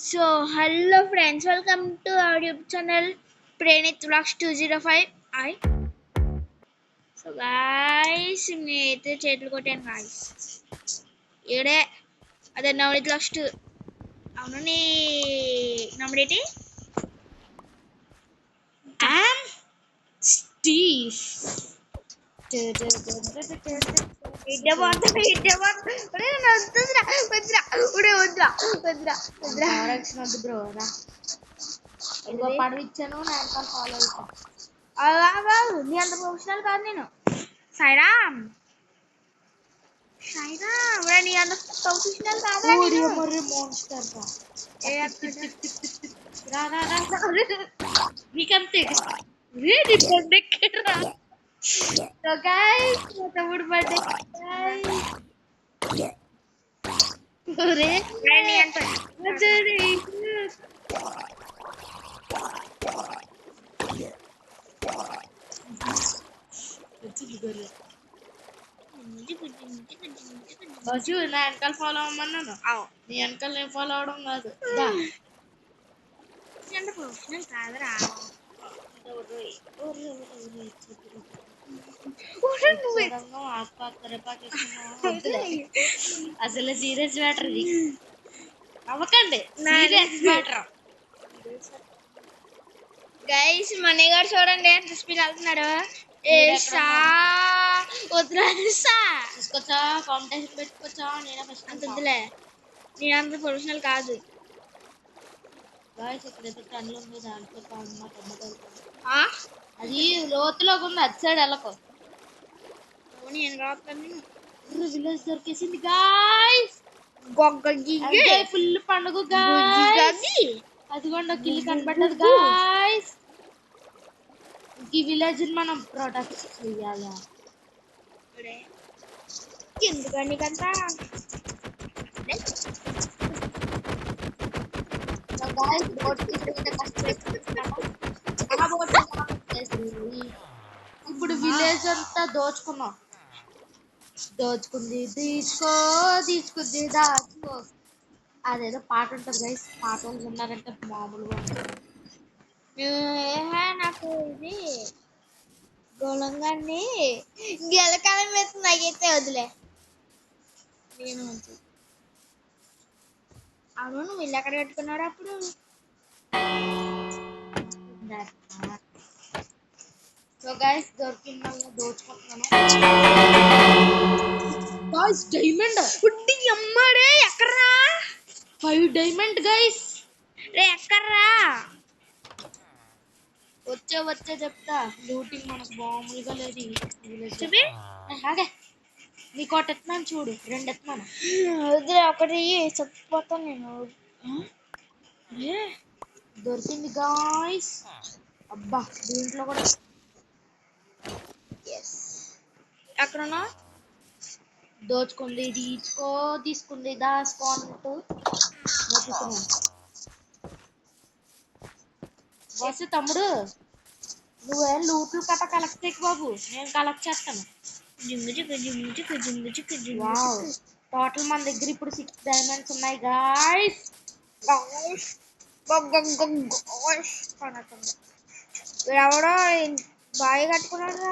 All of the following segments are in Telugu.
So hello friends welcome to our YouTube channel Praneeth vlogs two zero five I so guys నేనైతే చేతులు కొట్టాను గాయస్ ఏడే? అదే నవనీత్ వ్లాగ్స్ టూ అవును నీ నమ్మడేటి I'm Steve. ఇడ్డ పోతుంది ఇడ్డ పోతుంది ఒరే నన్ను వద్దురా వద్దురా ఒరే వద్దురా వద్దురా వద్దురా డైరెక్షన్ వద్దు బ్రో రా ఇదిగో పడవ ఇచ్చాను నా వెనకాల ఫాలో అవుతా నీ అంత ప్రొఫెషనల్ కాదు నేను సాయిరామ్ సాయిరామ్ నీ అంత ప్రొఫెషనల్ కాదా మోన్స్టర్ రా ఏ రా రా రా నీకంతే రేడి పండెక్కరా సో గైస్ మా తమ్ముడు బర్త్డే రా నీ వెనకాల ఫాలో అవ్వమన్నాను. అవు నీ వెనకాల నేను ఫాలో అవడం కాదు. కాదురా. అసలు సీరియస్ మ్యాటర్ ఇది అవ్వకండి సీరియస్ మ్యాటర్ గైస్ మనీ గారు చూడండి ఎంత స్పీడ్ వెళ్తున్నాడు ఏ సా వద్దురా సా తీసుకొచ్చా? కాంపిటీషన్ పెట్టుకోవచ్చా నేనే ఫస్ట్ అంత వద్దులే. నేను అంత ప్రొఫెషనల్ కాదు. గాయస్ ఇక్కడైతే టన్నులు ఉంది దాంట్లో మా. ఆ? అది లోతులోకి ఉంది అటు సైడ్ వెళ్ళకు. అవును నేను రాస్తాను నేను విలేజ్ దొరికేసింది గాయస్ గొగ్గ. గిగ్గ ఫుల్ పండుగ గాయస్ గది. అదిగోండి ఒక ఇల్లు గాయస్ ఈ విలేజ్ మనం ప్రొటెక్ట్ ఎందుకండి కంతా సో గాయస్ తీసుకుంటే ఇప్పుడు విలేజ్ అంతా దోచుకున్నాం. దోచుకుంది తీసుకో తీసుకుంది దాచుకో. అదేదో పాట ఉంటుంది గైస్ పాట వాళ్ళు మామూలుగా ఏహే, నాకు ఇది గోళంగాన్ని గెలకాలం మీద నాకైతే వదిలే. నేను అవును నువ్వు ఇల్లు ఎక్కడ పెట్టుకున్నాడు అప్పుడు? సో గైస్ దొరికిన దోచుకుంటున్నాను గాయ్స్ డైమండ్ ఉడ్డి అమ్మడే ఎక్కడ్రా? ఫైవ్ డైమండ్ గైస్ రే ఎక్కడ్రా? వచ్చే వచ్చే చెప్తా. లూటింగ్ మనకు మామూలుగా లేదు. ఈ village లో. చూపి ఆగే. నీకు ఒకటి ఎత్తున్నాను చూడు. రెండు ఎత్తున్నాను. వదిలే ఒకటి చచ్చిపోతాను నేను దొరికింది గాయ్స్ అబ్బా దీంట్లో కూడా ఎస్ ఎక్కడున్నా దోచుకుంది తీసుకో తీసుకుంది దాసుకో అన్నట్టు వెతుకుతున్నాను వస్తే తమ్ముడు నువ్వేం లూట్లు కట్ట కలెక్ట్ చేయకు బాబు నేను కలెక్ట్ చేస్తాను జింగు చిక్కు జింగు చిక్కు జింగు చిక్కు జింగు వావ్ టోటల్ మన దగ్గర ఇప్పుడు సిక్స్ డైమండ్స్ ఉన్నాయి గాయ్స్ గాయ్స్ ఎవడో బాయ్ కట్టుకున్నాడు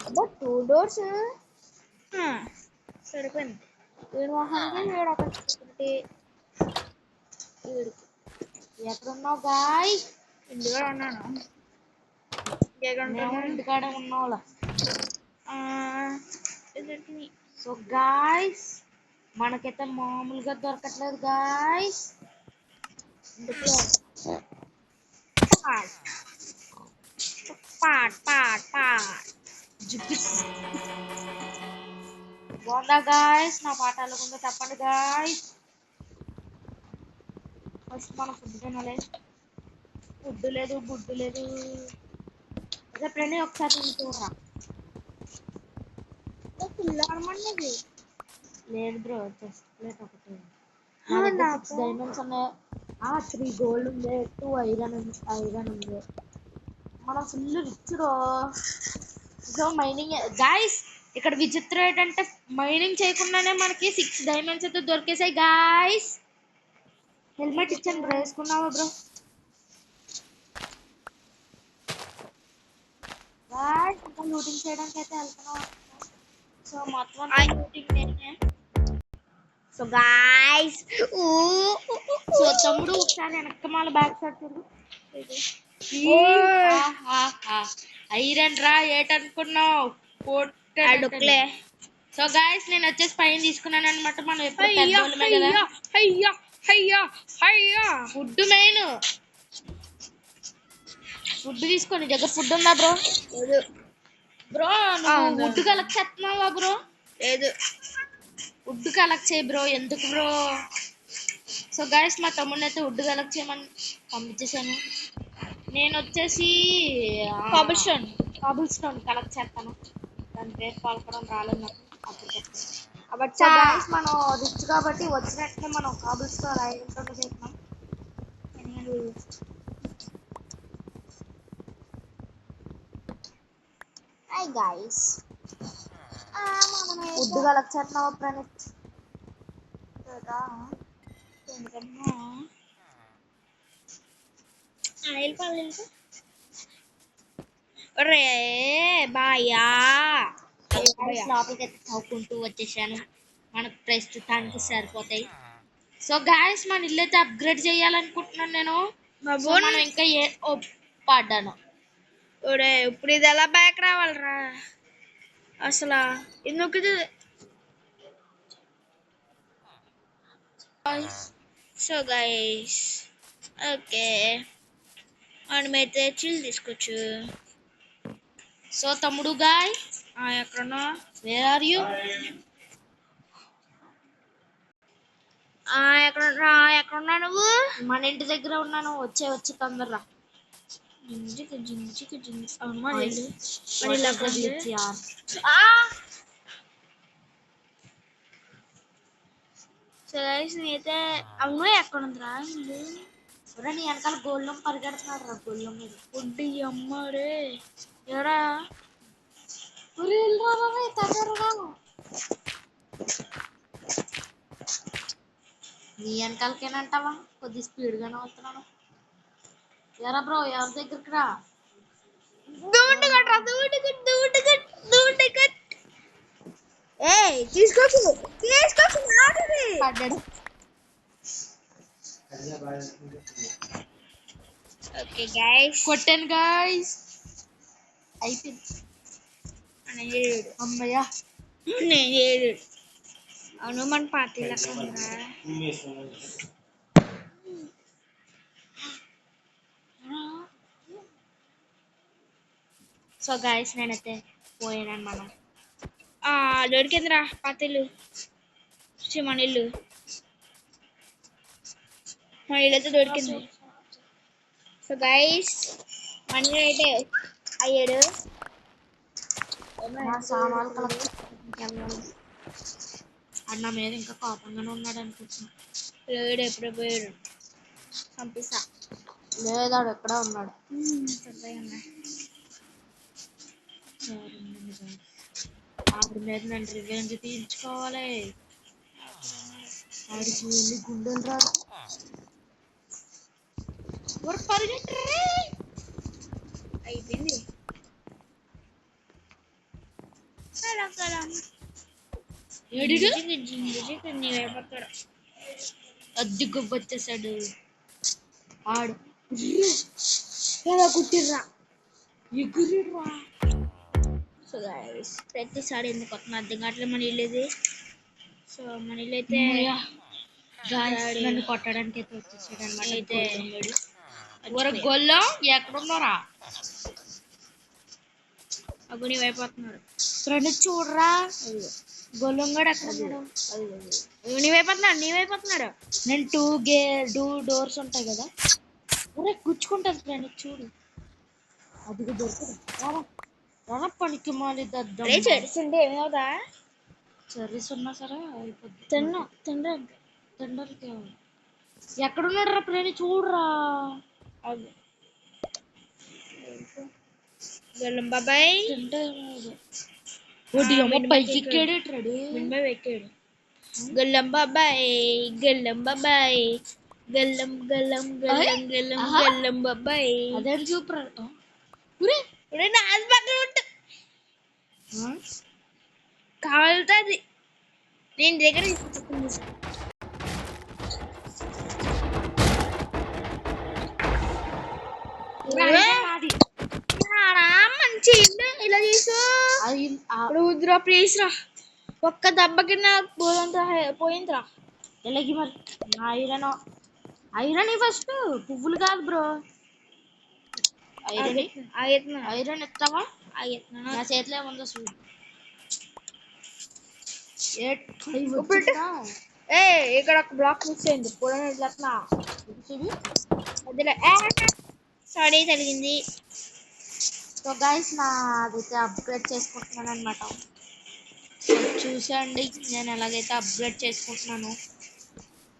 రా అబ్బా టూ డోర్స్ సరిపోయింది వీడు మొహానికి వీడు ఒక ఒకటి వీడికి ఎక్కడున్నావు గాయ్స్ ఇంటిగా ఉన్నాను ఇంకెక్కడ మేము ఉంటాను ఇంటికాడే ఉన్నావులా ఆ, ఇద్దరికి సో గాయ్స్ మనకైతే మామూలుగా దొరకట్లేదు గాయ్స్ ఇందులో పాట్ పాట్ పాట్ పాట్ బాగుందా గాయ్స్ నా పాట ఎలాగుందో చెప్పండి గాయ్స్ ఫస్ట్ మనం ఫుడ్ తినాలి. ఫుడ్ లేదు బుడ్డు లేదు. అదే ఫ్రెండ్ ఒకసారి నేను చూడరా? ఫుల్ అనమన్నది లేదు బ్రో జస్ట్ ప్లేట్ ఒకటి. ఆ, నా దగ్గర నాకు- సిక్స్ డైమండ్స్ ఉన్నాయి. ఆ త్రీ గోల్డ్ ఉంది టూ ఐరన్ ఉంది ఐరన్ ఉంది. మనం ఫుల్ రిచ్ రో. సో మైనింగ్ గాయస్ ఇక్కడ విచిత్రం ఏంటంటే మైనింగ్ చేయకుండానే మనకి సిక్స్ డైమండ్స్ అయితే దొరికేసాయి గాయస్ హెల్మెట్ ఇచ్చాను బ్రో వేసుకున్నావా బ్రో ఇంకా లూటింగ్ చేయడానికి అయితే వెళ్తున్నాం సో మొత్తం నేనే. So guys, ooh, సో తమ్ముడు ఒకసారి వెనకమాల బ్యాక్ సైడ్ తిరుగు ఐరన్ రా ఏటనుకున్నావు? అడుగులే సో గాయస్ నేను వచ్చేసి పైన తీసుకున్నాను అనమాట మనం ఎప్పుడు ఫుడ్ మెయిన్. ఫుడ్ తీసుకో నీ దగ్గర ఫుడ్ ఉందా బ్రో? Bro food. కలెక్ట్ చేస్తున్నావా బ్రో? లేదు. ఫుడ్ కలెక్ట్ చేయి బ్రో ఎందుకు బ్రో? సో గాయస్ మా తమ్ముడిని అయితే వుడ్ కలెక్ట్ చేయమని పంపించేశాను. నేను వచ్చేసి Cobble stone. Cobble stone collect చేస్తాను. దాని పేరు పలకడం రాలేదు నాకు. అప్పుడు గాయస్ మనం రిచ్ కాబట్టి వచ్చినట్టే మనం కాబుల్ స్టోన్ ఐరన్తో చేస్తున్నాం. హాయ్ గైస్ వుడ్ కలెక్ట్ చేస్తున్నావా ప్రణీత్? రే బాయా Guys, లోపలికి అయితే తవ్వుకుంటూ వచ్చేసాను మనకు ప్రస్తుతానికి సరిపోతాయి సో గాయస్ మన ఇల్లు అయితే అప్గ్రేడ్ చేయాలనుకుంటున్నాను నేను సో మనం ఇంకా ఏ ఓ పడ్డాను ఒరే ఇప్పుడు ఇది ఎలా బ్యాక్ రావాలరా అసలు ఎందుకు ఇది సో గైస్ ఓకే మనమైతే చిల్ తీసుకోవచ్చు సో తమ్ముడు గాయ్. ఆ, ఎక్కడున్నా? వేర్ ఆర్ యూ ఆ, ఎక్కడున్నా? ఎక్కడున్నా నువ్వు? మన ఇంటి దగ్గర ఉన్నాను వచ్చే వచ్చి తొందరరా. జింజికి జింజికి జింజి. అవును! సో గైస్ నేనైతే అవును ఎక్కడ ఉందిరా ఇల్లు ఒరే, నీ వెనకాల గోల్లం పరిగెడుతున్నాడు రా గోల్లం మీద. ఫుడ్ అమ్మరే ఎరా ఒరే, వెళ్ళిరా బాబాయ్, తొందరగా రా. నీ వెనకాలకేనంటావా? కొద్ది స్పీడ్ గానే వస్తున్నాను. ఎరా బ్రో ఎవరి దగ్గరికి రా? దూడు కట్రా దూడు కట్ దూడు కట్ దూడు కట్ ఏ తీసుకోకు తీసుకోకు పడ్డాడు. ఓకే గైస్ కొట్టాను గాయస్ అయిపోయింది నేను చేయడు అమ్మయ్యా నేను చేయడు అవును మన పార్టీ లెక్క ఉందా సో గాయస్ నేనైతే పోయాను మనం ఆ దొరికిందిరా పాతీలు ఛీ, మన ఇల్లు అయితే దొరికింది. సో గైస్ మన అయితే అయ్యాడు అన్న మీద ఇంకా కోపంగానే ఉన్నాడు అనుకుంటున్నా. లేడు ఎప్పుడో పోయాడు. పంపిస్తా. లేదాడు ఎక్కడ ఉన్నాడు. ఆవిడ మీద నేను రివెంజ్ తీర్చుకోవాలి ఆడికి వెళ్ళి గుండెలు రాదు. ఎవరు పరిగెట్టరే అయిపోయింది అలా కదా ఏడిడు జింగి జింగి జింగి నీవైపోతాడు అద్దె గొప్ప వచ్చేసాడు ఆడు ఎలా కుట్టిర్రా ఎగురిర్రా సో గైస్ ప్రతిసారి ఎందుకు వస్తున్నా అర్థం కావట్లేదు మన ఇల్లు ఇది సో మన ఇల్లు అయితే గాయస్ డాడీ. నన్ను కొట్టడానికి అయితే వచ్చేసాడు అయితే అనమాట ఒరే గొల్లో ఎక్కడున్నారా? అప్పుడు నీవైపోతున్నాడు ఫ్రెండ్ చూడరా? గొల్లంగాడు ఎక్కడ ఉన్నాడు నీవైపోతున్నాడు నీవైపోతున్నాడు నేను టూ గే టూ డోర్స్ ఉంటాయి కదా. ఒరే గుచ్చుకుంటది ఫ్రెండ్ చూడు. అదిగో దొరకదు రారా పనికి మాలి దద్దం ఏమవుదా ఉన్నా సరే అయిపోద్ది. తిన్నా తిండ్రా తండ్రికి ఎక్కడున్నాడు రా ప్రేణి చూడరా. అది. గల్లం బాబాయ్. తింటే ఒకటి అమ్మ పైకి ఎక్కాడేట్రాడు? మినిమం ఎక్కాడు. గల్లం బాబాయ్. గల్లం బాబాయ్. గల్లం గల్లం గల్లం గల్లం ఆహా. గల్లం బాబాయ్. అదేం సూపర్ ఉరే ఒరే నా పక్కన ఉంటు కావాలది నేను దగ్గర మంచి ఇల్లు ఇలా ఆ- రుద్ర ప్లీజ్ రా. ఒక్క దెబ్బకి నాకు పోదంతా పోయిందిరా. ఎలాగి మరి? ఐరన్ ఐరన్ ఫస్ట్ పువ్వులు కాదు బ్రో. Iron iron. ఎత్తావా? ఆగుతున్నా నా చేతిలో ఏముందో చూడు. ఏ ఇక్కడ ఒక బ్లాక్ మిస్ అయింది. పొలం ఎట్లా సారీ తగిలింది. సో గైస్ నా అదైతే అప్గ్రేడ్ చేసుకుంటున్నాను అనమాట చూసండి నేను ఎలాగైతే అప్గ్రేడ్ చేసుకుంటున్నాను.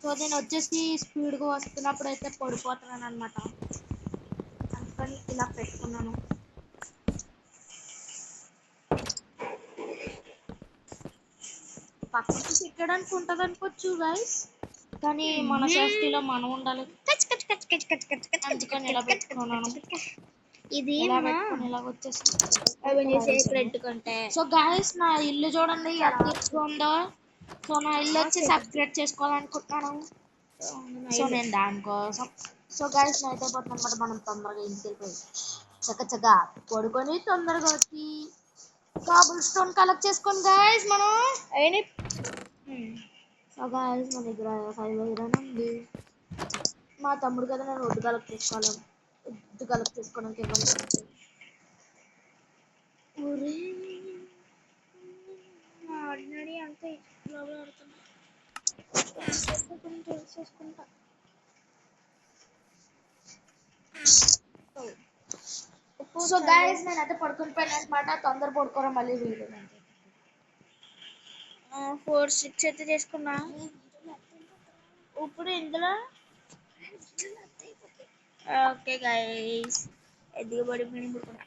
సో నేను వచ్చేసి స్పీడ్గా వస్తున్నప్పుడు అయితే పడిపోతున్నాను అనమాట అందుకని ఇలా పెట్టుకున్నాను. పక్కకి తిట్టడానికి ఉంటుంది అనుకోవచ్చు గైస్ కానీ మన సేఫ్టీలో మనం ఉండాలి. అందుకని ఇలా పెట్టుకున్నాను. ఇది సో గాయస్ నా ఇల్లు చూడండి ఎంత ఉందో. సో నా ఇల్లు వచ్చేసి అప్గ్రేడ్ చేసుకోవాలనుకుంటున్నాను. సో నేను దానికోసం. సో గాయస్ నైట్ అయిపోతుంది అనమాట మనం తొందరగా ఇంటికి వెళ్ళిపోయి. చక్కచక్కగా పడుకొని తొందరగా వచ్చి కాబుల్ స్టోన్ కలెక్ట్ చేసుకొని గాయస్ మనం అయినా సో గాయస్ మన దగ్గర ఫైవ్ ఐరన్ ఉంది. మా తమ్ముడు కదా నేను వడ్డు కలెక్ట్ చేసుకోవాలి. కలెక్ట్ చేసుకోవడానికి ఇవ్వాలి ఆర్డినరీ అంతే ఆడుతున్నా చేసుకుంటా సో గాయస్ నేను అయితే పడుకుని పోయాను అనమాట తొందర పడుకోవడం మళ్ళీ వీలు ఫోర్ సిక్స్ అయితే చేసుకున్నా. ఇప్పుడు ఇందులో ఓకే గైస్ ఎదిగి పడిపోయింది పడుకున్నా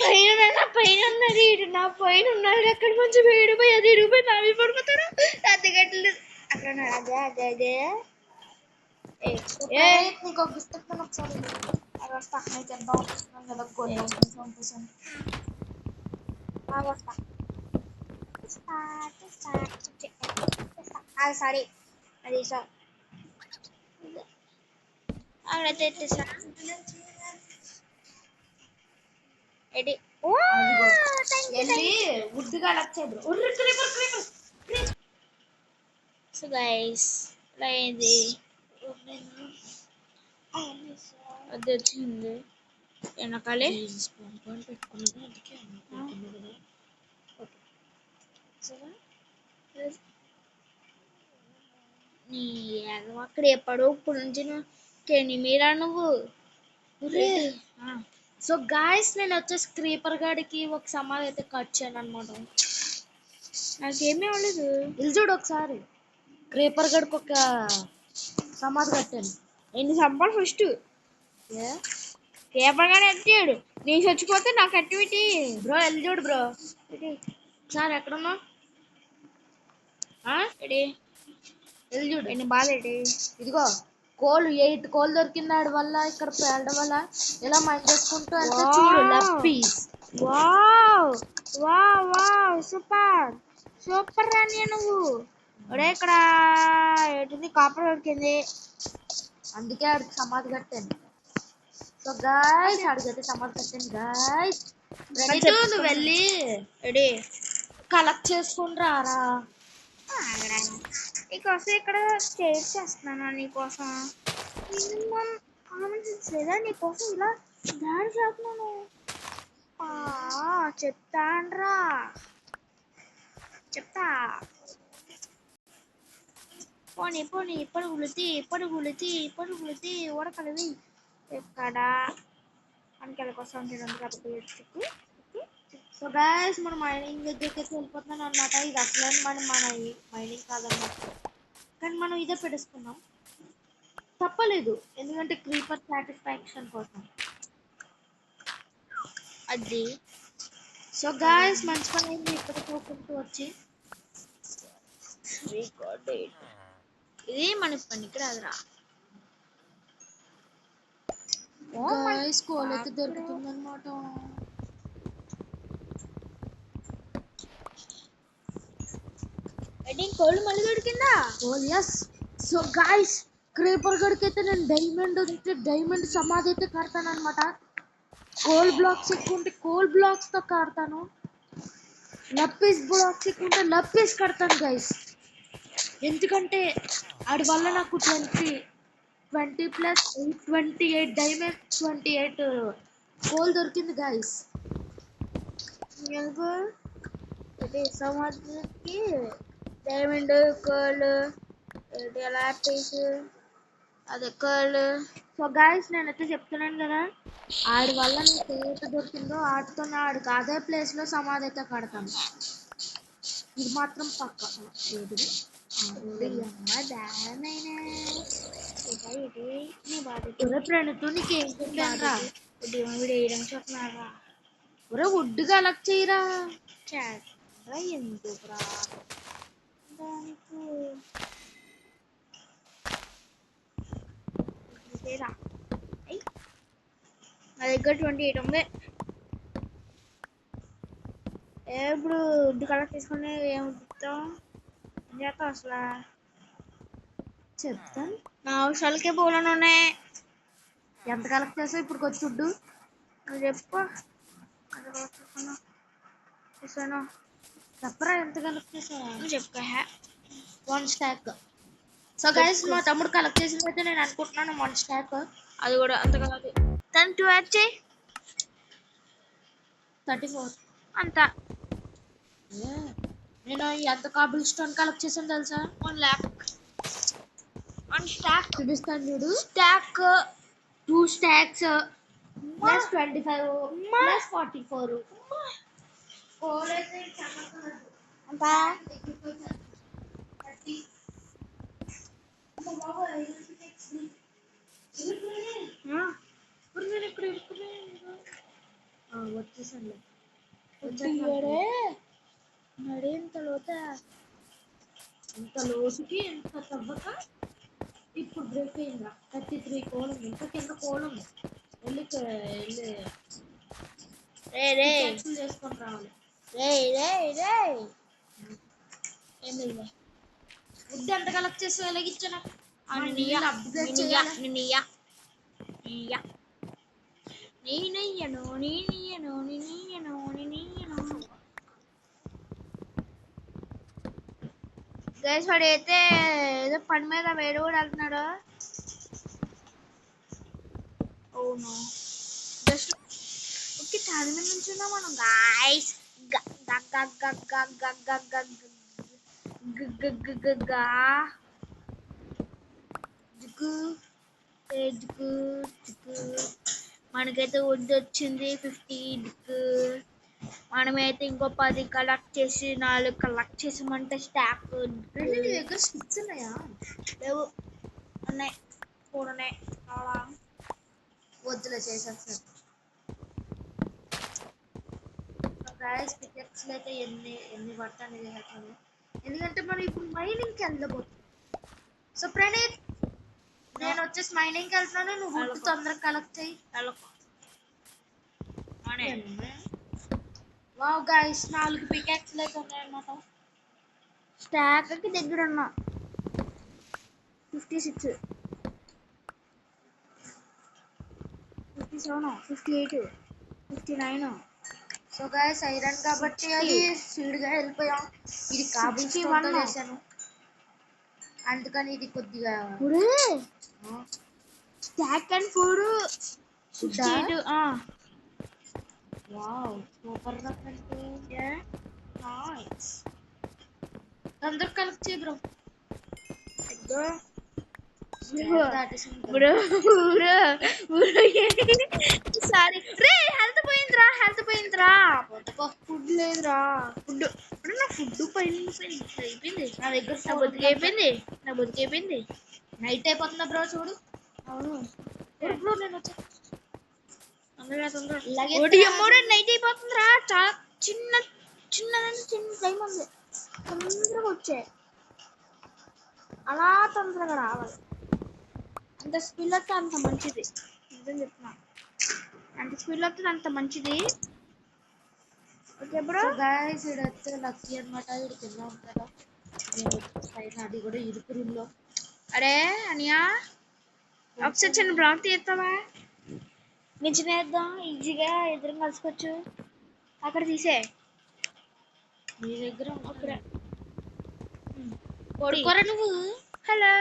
పైన నా పైన ఉన్నది ఈడు నా పైన ఉన్నాడు అక్కడ మంచి వేడిపోయి అది ఇడిగిపోయి నా మీద పడిపోతాడు అద్దె గంటలు అక్కడ అదే అదే అదే. నీకు ఒక ఇస్తాను ఒకసారి. అది వస్తా నేను చేద్దాం కదా పంపిస్తాను బాగా వస్తా సారీ. అది సో అక్కడైతే ఎత్తేసా ఎడి ఓ వెళ్ళి వుడ్ కలెక్ట్ చేయదు సో గైస్ ఇలా అయింది అది వచ్చింది. వెనకాలే. పెట్టుకున్నది అందుకే నీ అక్కడ ఎప్పుడో ఇప్పుడు నుంచి కెని మీరా నువ్వు. సో గాయస్ నేను వచ్చేసి క్రీపర్ గాడికి ఒక సమాధి అయితే కట్ చేయను అనమాట నాకేమీ అవ్వలేదు. ఇది చూడు ఒకసారి. క్రీపర్ గడికి ఒక సమాధి కట్టాను. ఎన్ని సంపాలు ఫస్ట్ ఏ? పేపర్ గానే ఎట్టాడు నేను చచ్చిపోతే నాకు యాక్టివిటీ బ్రో వెళ్ళి చూడు బ్రో. సార్ ఎక్కడున్నా ఎడి వెళ్ళి చూడు. ఎన్ని బాధ ఇదిగో. కోల్ ఎయిట్ కోల్ దొరికిందాడి వల్ల ఇక్కడ పేలడం వల్ల. ఇలా మైండ్ చేసుకుంటూ వెళ్తే చూడు Wow. Left piece wow wow wow super super రాని నువ్వు. ఒరే ఇక్కడ ఏంటిది? కాపర్ దొరికింది. అందుకే ఆడికి సమాధి కట్టాను. సో గాయస్ ఆడికైతే సమాధి కట్టాను గాయస్ నువ్వు వెళ్ళి ఎడి కలెక్ట్ చేసుకుని రారా. నీకోసం ఇక్కడ స్టేట్ చేస్తున్నాను నీకోసం? కామన్ సెన్స్ లేదా నీకోసం? ఇలా దాడి చేస్తున్నాను. ఆ, చెప్తా. పోనీ పోనీ ఇప్పుడు తీ ఇప్పుడు తీ ఇప్పుడు తీ ఉడకలవి ఎక్కడ? అంకెల కోసం ఉంటుంది కాబట్టి సో గాయస్ మన మైనింగ్ దగ్గరికి అయితే వెళ్ళిపోతున్నాను అనమాట ఇది అసలు మన మన మైనింగ్ కాదన్నమాట. కానీ మనం ఇదే పెట్టేసుకున్నాం తప్పలేదు. ఎందుకంటే క్రీపర్ సాటిస్ఫాక్షన్ కోసం. అది. సో గాయస్ మంచి పని అయింది. ఇక్కడ చూకుంటూ వచ్చి. ఇది మనకి పనికి రాదురా కోల్ అయితే దొరుకుతుంది అనమాట కోళ్ళు మళ్ళీ దొరికిందా? కోల్ ఎస్ సో గైస్ క్రీపర్ గడికి అయితే నేను డైమండ్ ఉంటే డైమండ్ సమాధి అయితే కడతాను అనమాట కోల్ బ్లాక్స్ ఎక్కువ ఉంటే కోల్ బ్లాక్స్తో కడతాను. లప్పీస్ బ్లాక్స్ ఎక్కువ ఉంటే లప్పీస్ కడతాను గైస్ ఎందుకంటే ఆడి వల్ల నాకు twenty twenty plus twenty eight diamond twenty eight coal దొరికింది గైస్ ఎందుకు సమాధికి డైమండ్ కోళ్ళు ఇది లాపీస్ అదే కోళ్ళు సో గాయస్ నేనైతే చెప్తున్నాను కదా ఆడి వల్ల నాకు ఏదైతే దొరికిందో ఆడితో ఆడికి అదే ప్లేస్లో సమాధి అయితే కడతాను ఇది మాత్రం పక్క. వీడు వేయడం చూస్తున్నారా ఒరే వుడ్ కలెక్ట్ చేయరా? ఎందుకురా? ఐ. నా దగ్గర ట్వంటీ ఎయిట్ ఉంది. ఏ ఇప్పుడు వుడ్ కలెక్ట్ తీసుకుని ఏం ఉద్దుతాం ఏం చేస్తాం అసలు? చెప్తాను నా అవసరాలకే ఉన్నాయి. ఎంత కలెక్ట్ చేసావు ఇప్పుడు వచ్చి వుడ్ నువ్వు చెప్పు. అది కలెక్ట్ చేసుకున్నా తీసాను చెప్పరా ఎంత కలెక్ట్ చేసావా? హే. వన్ స్టాక్ సో గైస్ మా తమ్ముడు కలెక్ట్ చేసింది అయితే నేను అనుకుంటున్నాను వన్ స్టాక్ అది కూడా అంత కాదు. దాని టూ యాడ్ చేయి. థర్టీ ఫోర్ అంత నేను ఎంత కాబుల్ స్టోన్ కలెక్ట్ చేసాను తెలుసా? వన్ ల్యాక్ వన్ స్టాక్ చూపిస్తాను చూడు. Stack two stacks plus twenty five plus forty four అంత? వచ్చేసాను ఇంత లోత? ఇంత లోతుకి ఇంత తవ్వక? ఇప్పుడు బ్రేక్ అయిందా? థర్టీ త్రీ కోల్ ఇంకా కింద కోల్ వెళ్ళి వెళ్ళి చేసుకొని రావాలి. రే రే రే ఏంది ఇది? వుడ్ ఎంత కలెక్ట్ చేసి ఇయ్య. ఇయ్య. నేనెయ్యను నేనియ్యను నేనియ్యను నేనియ్యను గైస్ వాడు అయితే ఏదో పని మీద వేడు కూడా వెళ్తున్నాడు. అవును. జస్ట్ ఓకే చాలా మంది నుంచున్నా మనం గాయస్ మనకైతే వడ్డీ వచ్చింది ఫిఫ్టీ మనమైతే ఇంకో పది కలెక్ట్ చేసి నాలుగు కలెక్ట్ చేసామంటే స్టాక్ నీ దగ్గర స్టిక్స్ ఉన్నాయా? లేవు. ఉన్నాయి. ఫోన్ ఉన్నాయి. వద్దులే చేసేస్తాను. ప్రైస్ పికెట్స్ అయితే ఎన్ని ఎన్ని పడతాను చేసేస్తాను ఎందుకంటే మనం ఇప్పుడు మైనింగ్కి వెళ్ళబోతున్నాం. సో ప్రణీత్ నేను వచ్చేసి మైనింగ్కి వెళ్తున్నాను. నువ్వు వెళ్ళకు. తొందరగా కలెక్ట్ చేయి వావ్ గైస్ నాలుగు పికెట్స్ అయితే ఉన్నాయన్నమాట. స్టాక్కి దగ్గర ఉన్నా. Fifty six fifty seven fifty eight fifty nine so guys iron కాబట్టి అది స్పీడ్గా వెళ్ళిపోయాం. ఇది కాబుల్ 61. స్టోన్తో చేశాను. అందుకని ఇది కొద్దిగా స్టాక్ అండ్ వావ్ సూపర్గా నైస్ అందరు కలెక్ట్ చేయి బ్రో. బ్రో బ్రో సారీ రే హెల్త్ పోయిందిరా హెల్త్ పోయిందిరా ఫుడ్ లేదురా. ఫుడ్ ఇప్పుడు నా ఫుడ్ పోయింది పోయింది. అయిపోయింది. నా దగ్గర నా బతికి అయిపోయింది. నా బతికి అయిపోయింది. నైట్ అయిపోతుందా బ్రో చూడు. అవును. బ్రో నేను వచ్చా? తొందరగా తొందరగా ఇలాగే ఒకటి అమ్మోడే నైట్ అయిపోతుందిరా. చాలా చిన్న చిన్నదంటే చిన్న టైం ఉంది. తొందరగా వచ్చే. అలా తొందరగా రావాలి. అంత వస్తే అంత మంచిది. నిజం చెప్తున్నా. అంత స్పీడ్ వస్తే అంత మంచిది. Okay bro. గాయస్ వచ్చే లక్కీ అనమాట ఇక్కడ కింద ఉంటారా నేను పైన అది కూడా ఇరుకు room లో. అరే అనియా ఒకసారి చిన్న బ్లాక్ తీస్తావా నిజమే వేద్దాం ఈజీగా ఇద్దరం కలుసుకోవచ్చు అక్కడ తీసే. మీ దగ్గర పడుకోరా నువ్వు? హలో.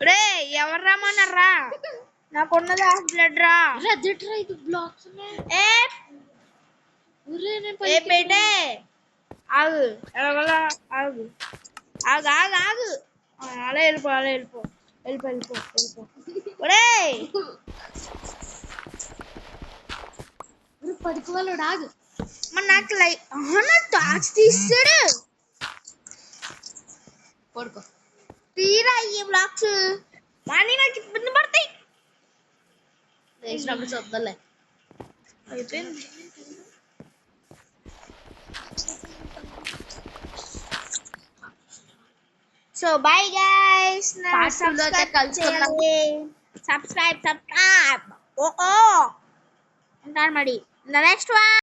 రే ఎవరు రమ్మన్నారా నాకున్నది హాఫ్ బ్లడ్ రా అరే అదేట్రా ఇది బ్లాక్స్ ఉన్నాయి ఏ ఊరే నేను ఏ పైకి పెట్టే ఆగు ఎలాగోలా ఆగు ఆగు ఆగు ఆగు ఆ, అలా వెళ్ళిపో అలా వెళ్ళిపో వెళ్ళిపో వెళ్ళిపో వెళ్ళిపో ఒరే ఊరు పడుకోవాలోడు ఆగు మరి నాకు లై నా టార్చ్ తీస్తాడు పడుకో తీరా ఈ బ్లాక్స్ కానీ నాకు ఇబ్బంది పడతాయి the So bye guys. Now subscribe. Subscribe, subscribe. Oh oh. Entire muddy. The next one.